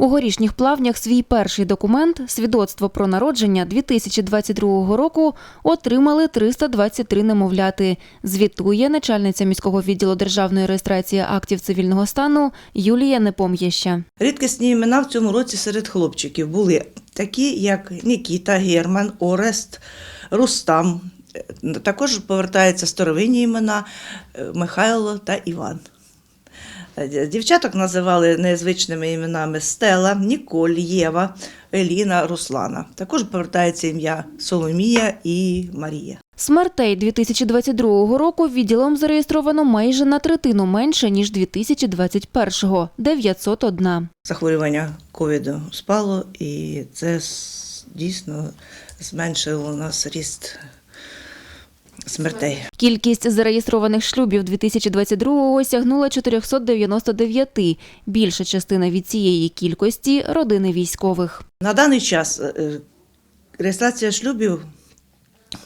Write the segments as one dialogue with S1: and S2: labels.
S1: У горішніх плавнях свій перший документ свідоцтво про народження 2022 року отримали 323 немовляти. Звітує начальниця міського відділу державної реєстрації актів цивільного стану Юлія Непом'єща.
S2: Рідкісні імена в цьому році серед хлопчиків були такі, як Нікіта, Герман, Орест, Рустам. Також повертаються старовинні імена е, Михайло та Іван. Е, Дівчаток називали незвичними іменами Стела, Ніколь, Єва, Еліна, Руслана. Також повертається ім'я Соломія і Марія.
S1: Смертей 2022 року відділом зареєстровано майже на третину менше, ніж 2021 – 901.
S2: Захворювання ковіду спало, і це дійсно зменшило у нас ріст смертей.
S1: Кількість зареєстрованих шлюбів 2022-го сягнула 499. Більша частина від цієї кількості – родини військових.
S2: На даний час е, е, реєстрація шлюбів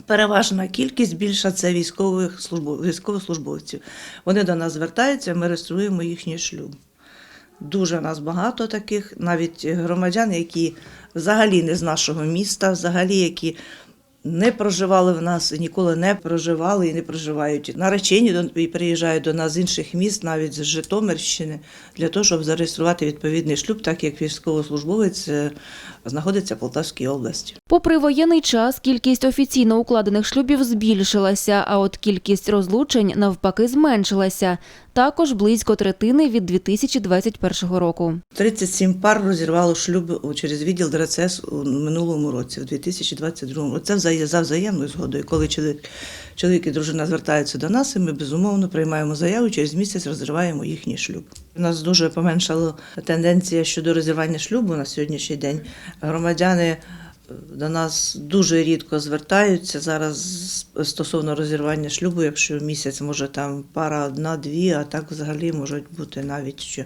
S2: переважна кількість більша це військових службов, військовослужбовців. Вони до нас звертаються, ми реєструємо їхній шлюб. Дуже нас багато таких, навіть громадян, які взагалі не з нашого міста, взагалі які не проживали в нас, і ніколи не проживали і не проживають. Наречені і приїжджають до нас з інших міст, навіть з Житомирщини, для того, щоб зареєструвати відповідний шлюб, так як військовослужбовець е, знаходиться в Полтавській області.
S1: Попри воєнний час, кількість офіційно укладених шлюбів збільшилася, а от кількість розлучень навпаки зменшилася. Також близько третини від 2021 року.
S2: 37 пар розірвало шлюб у- через відділ ДРЦС у минулому році, в 2022 році. Це за взаємною згодою. Коли чоловік, і дружина звертаються до нас, і ми безумовно приймаємо заяву, через місяць розриваємо їхній шлюб. У нас дуже поменшала тенденція щодо розірвання шлюбу на сьогоднішній день. Громадяни до нас дуже рідко звертаються зараз стосовно розірвання шлюбу, якщо місяць може там пара одна-дві, а так взагалі можуть бути навіть що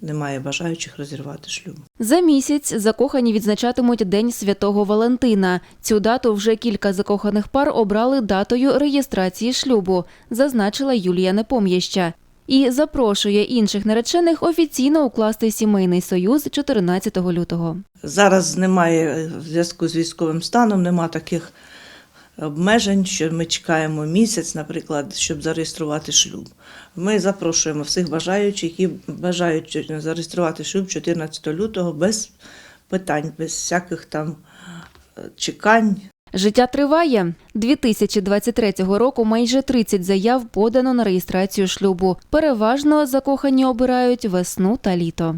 S2: немає бажаючих розірвати шлюб.
S1: За місяць закохані відзначатимуть День Святого Валентина. Цю дату вже кілька закоханих пар обрали датою реєстрації шлюбу, зазначила Юлія Непом'єща. І запрошує інших наречених офіційно укласти сімейний союз 14 лютого.
S2: Зараз немає е, в зв'язку з військовим станом, нема таких обмежень, що ми чекаємо місяць, наприклад, щоб зареєструвати шлюб. Ми запрошуємо всіх бажаючих, які бажають зареєструвати шлюб 14 лютого без питань, без всяких там е, чекань.
S1: Життя триває. 2023 року майже 30 заяв подано на реєстрацію шлюбу. Переважно закохані обирають весну та літо.